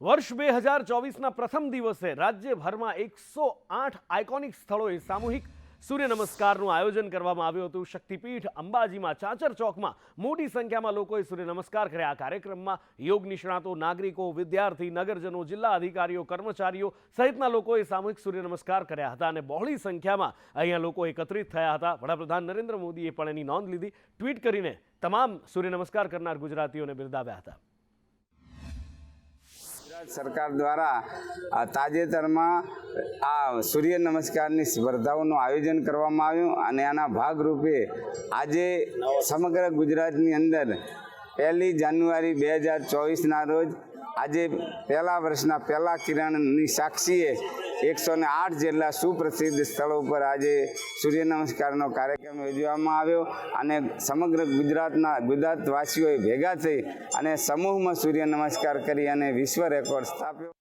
વર્ષ બે હજાર ચોવીસના પ્રથમ દિવસે રાજ્યભરમાં એકસો આઠ આઇકોનિક સ્થળોએ સામૂહિક સૂર્ય નમસ્કારનું આયોજન કરવામાં આવ્યું હતું. શક્તિપીઠ અંબાજીમાં, ચાચર ચોકમાં મોટી સંખ્યામાં લોકોએ સૂર્ય નમસ્કાર કર્યા. આ કાર્યક્રમમાં યોગ નિષ્ણાતો, નાગરિકો, વિદ્યાર્થી, નગરજનો, જિલ્લા અધિકારીઓ, કર્મચારીઓ સહિતના લોકોએ સામૂહિક સૂર્ય નમસ્કાર કર્યા હતા અને બહોળી સંખ્યામાં અહીંયા લોકો એકત્રિત થયા હતા. વડાપ્રધાન નરેન્દ્ર મોદીએ પણ એની નોંધ લીધી. ટ્વીટ કરીને તમામ સૂર્ય નમસ્કાર કરનાર ગુજરાતીઓને બિરદાવ્યા હતા. ગુજરાત સરકાર દ્વારા તાજેતરમાં, આ સૂર્ય નમસ્કારની સ્પર્ધાઓનું આયોજન કરવામાં આવ્યું અને આના ભાગરૂપે આજે સમગ્ર ગુજરાતની અંદર પહેલી જાન્યુઆરી બે હજાર ચોવીસના રોજ આજે પહેલા વર્ષના પહેલા કિરણની સાક્ષીએ એકસો ને આઠ જેટલા સુપ્રસિદ્ધ સ્થળો પર આજે સૂર્ય નમસ્કારનો કાર્યક્રમ યોજવામાં આવ્યો અને સમગ્ર ગુજરાતના ગુજરાતવાસીઓએ ભેગા થઈ અને સમૂહમાં સૂર્ય નમસ્કાર કરી અને વિશ્વ રેકોર્ડ સ્થાપ્યો.